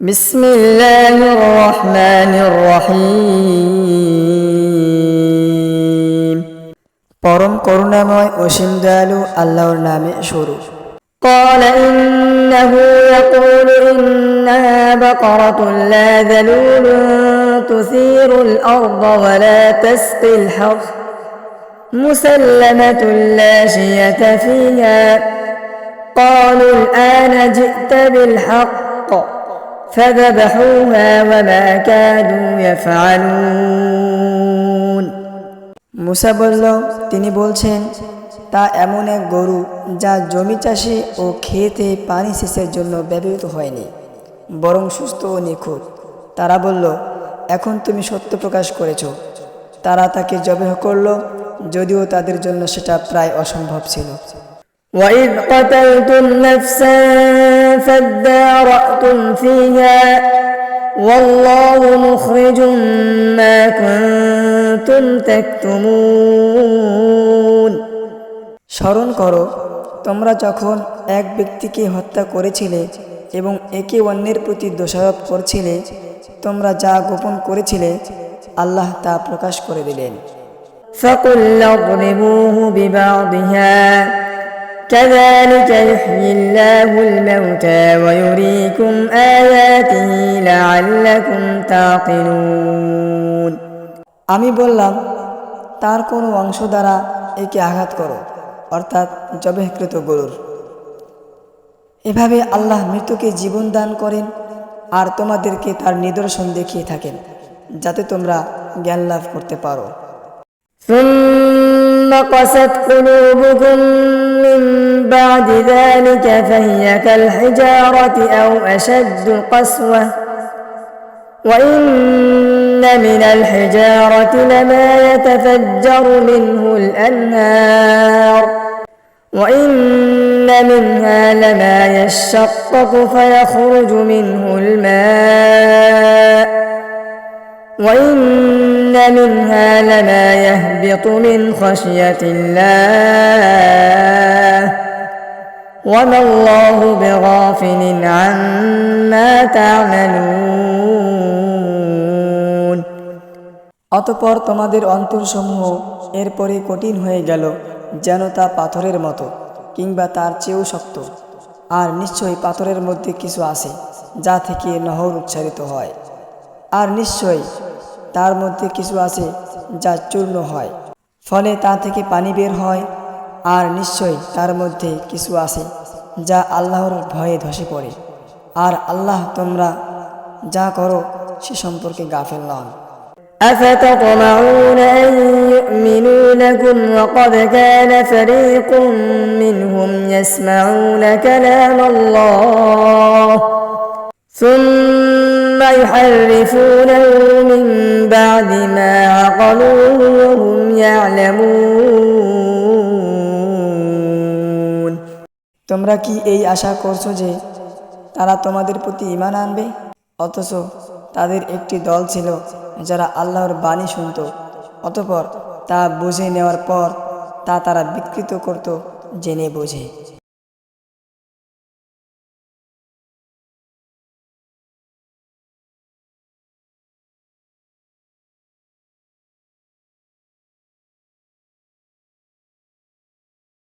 بسم الله الرحمن الرحيم পরম করুণাময় অসীম দয়ালু আল্লাহর নামে শুরু قال إنه يقول إنها بقرة لا ذلول تثير الأرض ولا تسقي الحرث مسلمة لا شية فيها قالوا الآن جئت بالحق فذبحوها وما كادوا يفعلون মুসা বলল তিনি বলছেন তা এমন এক গরু যা জমি চাষে ও খেতে পানি সেচের জন্য ব্যবহৃত হয়নি বরং সুস্থ ও নিখুঁত তারা বলল এখন তুমি সত্য প্রকাশ করেছ তারা তাকে জবেহ করল যদিও তাদের জন্য সেটা প্রায় অসম্ভব ছিল وإذ قتلتم نفسا فادارأتم فيها والله مخرج ما كنتم تكتمون স্মরণ করো তোমরা যখন এক ব্যক্তিকে হত্যা করেছিলে এবং একে অন্যের প্রতি দোষারোপ করছিলে তোমরা যা গোপন করেছিলে আল্লাহ তা প্রকাশ করে দিলেন فقل اضربوه ببعضها كذلك يحيي الله الموتى ويريكم آياته لعلكم تعقلون আমি বললাম তার কোনো অংশ দ্বারা একে আঘাত করো অর্থাৎ জবেহকৃত গরুর এভাবে আল্লাহ মৃতকে জীবন দান করেন আর তোমাদেরকে তার নিদর্শন দেখিয়ে থাকেন যাতে তোমরা জ্ঞান লাভ করতে পারো قست قلوبكم من بعد ذلك فهي كالحجارة أو أشد قسوة. وإن من الحجارة لما يتفجر منه الأنهار. وإن منها لما يشقق فيخرج منه الماء. وإن منها لما يهبط من خشية الله وما الله بغافل عما تعملون অতপর তোমাদের অন্তরসমূহ এরপরে কঠিন হয়ে গেল যেন তা পাথরের মতো কিংবা তার চেয়েও শক্ত আর নিশ্চয়ই পাথরের মধ্যে কিছু আছে যা থেকে নহর উচ্চারিত হয় আর নিশ্চয়ই তার মধ্যে কিছু আছে যা চূর্ণ হয় ফলে তা থেকে পানি বের হয় আর নিশ্চয়ই তার মধ্যে কিছু আছে যা আল্লাহর ভয়ে ধসে পড়ে আর আল্লাহ তোমরা যা করো সে সম্পর্কে গাফেল নন أفتطمعون أن يؤمنوا لكم وقد كان فريق منهم يسمعون كلام الله ثم يحرفونه من بعد ما عقلوه وهم يعلمون তোমরা কি এই আশা করছো যে তারা তোমাদের প্রতি ইমান আনবে অথচ তাদের একটি দল ছিল যারা আল্লাহর বাণী শুনত অতপর তা বুঝে নেওয়ার পর তা তারা বিকৃত করত জেনে বুঝে